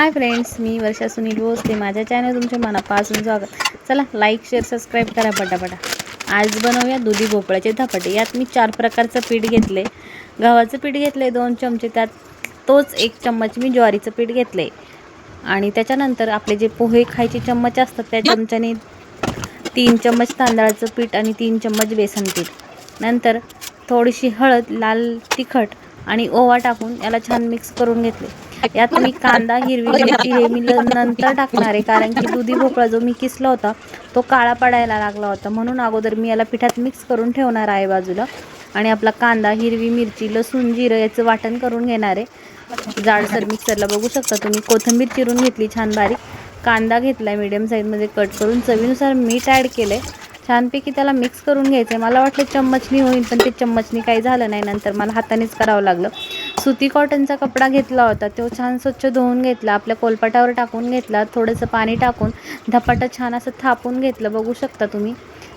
हाय friends मी वर्षा सुनील भोसले माझ्या channel तुमच्या मनापासून स्वागत. चला लाईक शेअर सबस्क्राईब करा पटापटा. आज बनवूया दुधी भोपळ्याचे धपाटे. यात मी चार प्रकारचं पीठ घेतले गव्हाचं पीठ घेतले दोन चमचे. त्यात तोच एक चम्मच मी ज्वारीचं पीठ घेतले आणि त्याच्यानंतर आपले जे पोहे खायचे चम्मच असतात त्या चमच्याने तीन चम्मच तांदळाचं पीठ आणि तीन चम्मच बेसन पीठ. नंतर थोडीशी हळद लाल तिखट आणि ओवा टाकून याला छान मिक्स करून घेतले. यात मी कांदा हिरवी मिरची हे मी नंतर टाकणार आहे कारण की दुधी भोपळा जो मी किसला होता तो काळा पडायला लागला होता. म्हणून अगोदर मी याला पिठात मिक्स करून ठेवणार आहे बाजूला. आणि आपला कांदा हिरवी मिरची लसूण जिरं याचं वाटण करून घेणार आहे. जाडसर मिक्सरला बघू शकता तुम्ही कोथिंबीर चिरून घेतली छान बारीक. कांदा घेतला आहे मीडियम साईजमध्ये कट करून चवीनुसार मीठ ॲड केलं आहे छानपैकी त्याला मिक्स करून घ्यायचं आहे मला वाटलं चम्मचनी होईल पण ते चम्मचनी काही झालं नाही. नंतर मला हातानेच करावं लागलं. सुती कॉटनचा कपडा घेतला होता. तो छान स्वच्छ धुवून घेतला. आपल्या कोलपाटावर टाकून घेतला. थोडंसं पाणी टाकून धपाटा छान असं थापून घेतलं. बघू शकता तुम्ही.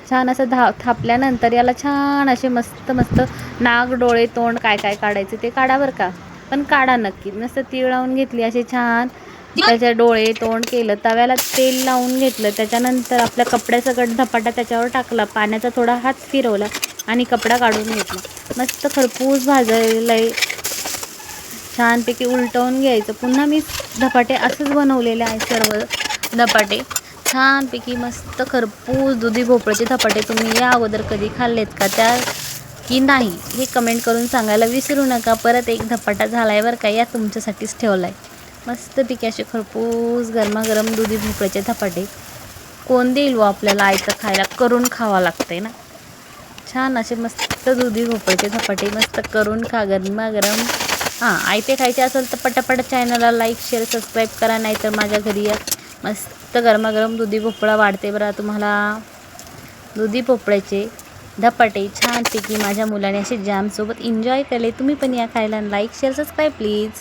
छान असं धा थापल्यानंतर याला छान असे मस्त मस्त नाक डोळे तोंड काय काय काढायचे ते काढा बरं का. पण काढा नक्की. मस्त तीळ लावून घेतली. असे छान त्याचे डोळे तोंड केलं तव्याला तेल लावून घेतलं त्याच्यानंतर आपल्या कपड्याचा गट धपाटा त्याच्यावर टाकला पाण्याचा थोडा हात फिरवला आणि कपडा काढून घेतला. मस्त खरपूस भाजायला छानपैकी उलटवून घ्यायचं. पुन्हा मी धपाटे असंच बनवलेले आहे सर्व धपाटे. छानपैकी मस्त खरपूस दुधी भोपळ्याचे धपाटे तुम्ही या अगोदर कधी खाल्लेत का? त्या की नाही हे कमेंट करून सांगायला विसरू नका. परत एक धपाटा झाला आहे बरं का? या तुमच्यासाठीच ठेवला आहे मस्तपैकी असे खरपूस गरमागरम दुधी भोपळ्याचे धपाटे. कोण देईल व आपल्याला आयचं खायला करून खावा लागतंय ना. छान असे मस्त दुधी भोपळ्याचे धपाटे मस्त करून खा गरमागरम. हां आयते खायचे असेल तर पटापट चॅनलला लाईक शेअर सबस्क्राईब करा नाहीतर माझ्या घरी या. मस्त गरमागरम दुधी भोपळा वाढते बरं. तुम्हाला दुधी भोपळ्याचे धपाटे छानपैकी माझ्या मुलाने असे जॅमसोबत एन्जॉय केले. तुम्ही पण या खायला लाईक शेअर सबस्क्राईब प्लीज